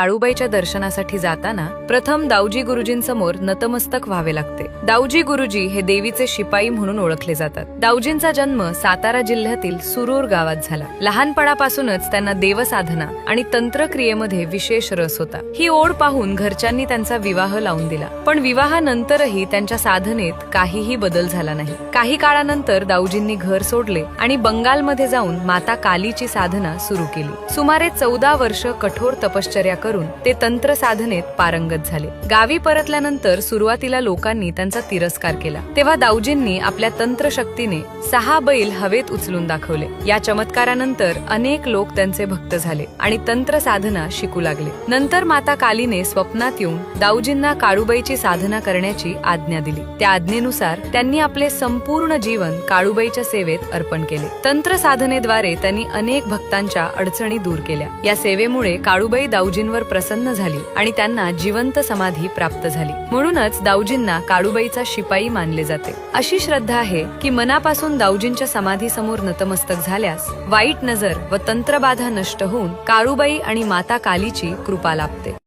काळूबाईच्या दर्शनासाठी जाताना प्रथम दाऊजी गुरुजींसमोर नतमस्तक व्हावे लागते. दाऊजी गुरुजी हे देवीचे शिपाई म्हणून ओळखले जातात. दाऊजींचा जन्म सातारा जिल्ह्यातील सुरूर गावात झाला. लहानपणापासूनच त्यांना देवसाधना आणि तंत्रक्रियेमध्ये विशेष रस होता. ही ओढ पाहून घरच्यांनी त्यांचा विवाह लावून दिला. पण विवाहानंतरही त्यांच्या साधनेत काहीही बदल झाला नाही. काही काळानंतर दाऊजींनी घर सोडले आणि बंगालमध्ये जाऊन माता कालीची साधना सुरू केली. सुमारे चौदा वर्ष कठोर तपश्चर्या करून ते तंत्र साधनेत पारंगत झाले. गावी परतल्यानंतर सुरुवातीला लोकांनी त्यांचा तिरस्कार केला. तेव्हा दाऊजींनी आपल्या तंत्र शक्तीने सहा बैल हवेत उचलून दाखवले. या चमत्कारानंतर अनेक लोक त्यांचे भक्त झाले आणि तंत्र साधना शिकू लागले. नंतर माता कालीने स्वप्नात येऊन दाऊजींना काळूबाईची साधना करण्याची आज्ञा दिली. त्या आज्ञेनुसार त्यांनी आपले संपूर्ण जीवन काळूबाईच्या सेवेत अर्पण केले. तंत्र साधनेद्वारे त्यांनी अनेक भक्तांच्या अडचणी दूर केल्या. या सेवेमुळे काळूबाई दाऊजींवर प्रसन्न झाली आणि त्यांना जिवंत समाधी प्राप्त झाली. म्हणूनच दाऊजींना काळूबाईचा शिपाई मानले जाते. अशी श्रद्धा आहे की मनापासून दाऊजींच्या समाधी समोर नतमस्तक झाल्यास वाईट नजर व तंत्रबाधा नष्ट होऊन काळूबाई आणि माता कालीची कृपा लाभते.